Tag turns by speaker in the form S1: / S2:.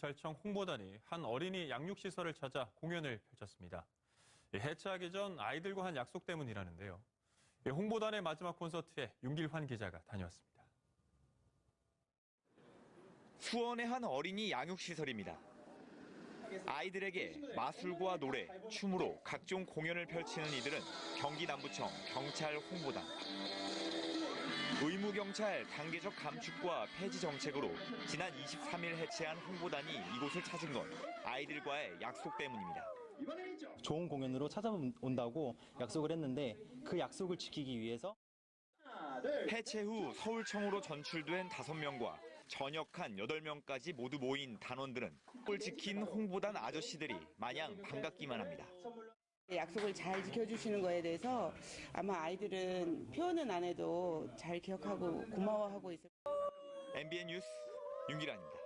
S1: 경찰청 홍보단이 한 어린이 양육시설을 찾아 공연을 펼쳤습니다. 이 해체하기 전 아이들과 한 약속 때문이라는데요. 이 홍보단의 마지막 콘서트에 윤길환 기자가 다녀왔습니다.
S2: 수원의 한 어린이 양육시설입니다. 아이들에게 마술과 노래, 춤으로 각종 공연을 펼치는 이들은 경기 남부청 경찰 홍보단. 의무경찰 단계적 감축과 폐지 정책으로 지난 23일 해체한 홍보단이 이곳을 찾은 건 아이들과의 약속 때문입니다.
S3: 좋은 공연으로 찾아온다고 약속을 했는데 그 약속을 지키기 위해서
S2: 해체 후 서울청으로 전출된 5명과 전역한 8명까지 모두 모인 단원들은 을 지킨 홍보단 아저씨들이 마냥 반갑기만 합니다.
S4: 약속을 잘 지켜주시는 거에 대해서 아마 아이들은 표현은 안 해도 잘 기억하고 고마워하고 있을
S2: MBN 뉴스 윤기란입니다.